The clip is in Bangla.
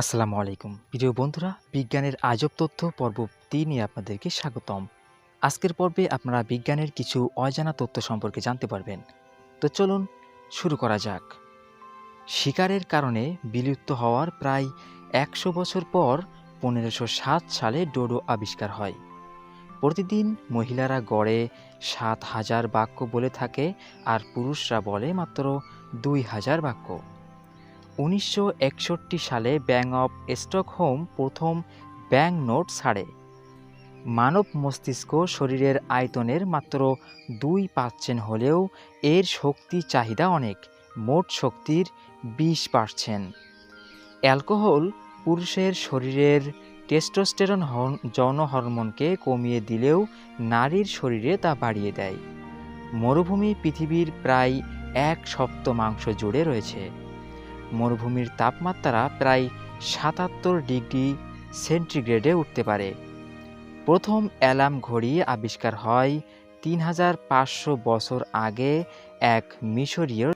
আসসালামু আলাইকুম। প্রিয় বন্ধুরা, বিজ্ঞানের আজব তথ্য পর্ব তিনে আপনাদেরকে স্বাগতম। আজকের পর্বে আপনারা বিজ্ঞানের কিছু অজানা তথ্য সম্পর্কে জানতে পারবেন। তো চলুন শুরু করা যাক। শিকারের কারণে বিলুপ্ত হওয়ার প্রায় একশো বছর পর পনেরোশো সাত সালে ডোডো আবিষ্কার হয়। প্রতিদিন মহিলারা গড়ে সাত হাজার বাক্য বলে থাকে আর পুরুষরা বলে মাত্র দুই হাজার বাক্য। উনিশশো একষট্টি সালে ব্যাং অফ স্টকহোম প্রথম ব্যাঙ্ক নোট ছাড়ে। মানব মস্তিষ্ক শরীরের আয়তনের মাত্র দুই পার্সেন্ট হলেও এর শক্তি চাহিদা অনেক, মোট শক্তির বিশ পার্সেন্ট। অ্যালকোহল পুরুষের শরীরের টেস্টোস্টেরন যৌন হরমোনকে কমিয়ে দিলেও নারীর শরীরে তা বাড়িয়ে দেয়। মরুভূমি পৃথিবীর প্রায় এক সপ্তমাংশ জুড়ে রয়েছে। মরুভূমির তাপমাত্রা প্রায় সাতাত্তর ডিগ্রি সেন্টিগ্রেডে উঠতে পারে। প্রথম অ্যালার্ম ঘড়ি আবিষ্কার হয় তিন হাজার পাঁচশো বছর আগে এক মিশরীয়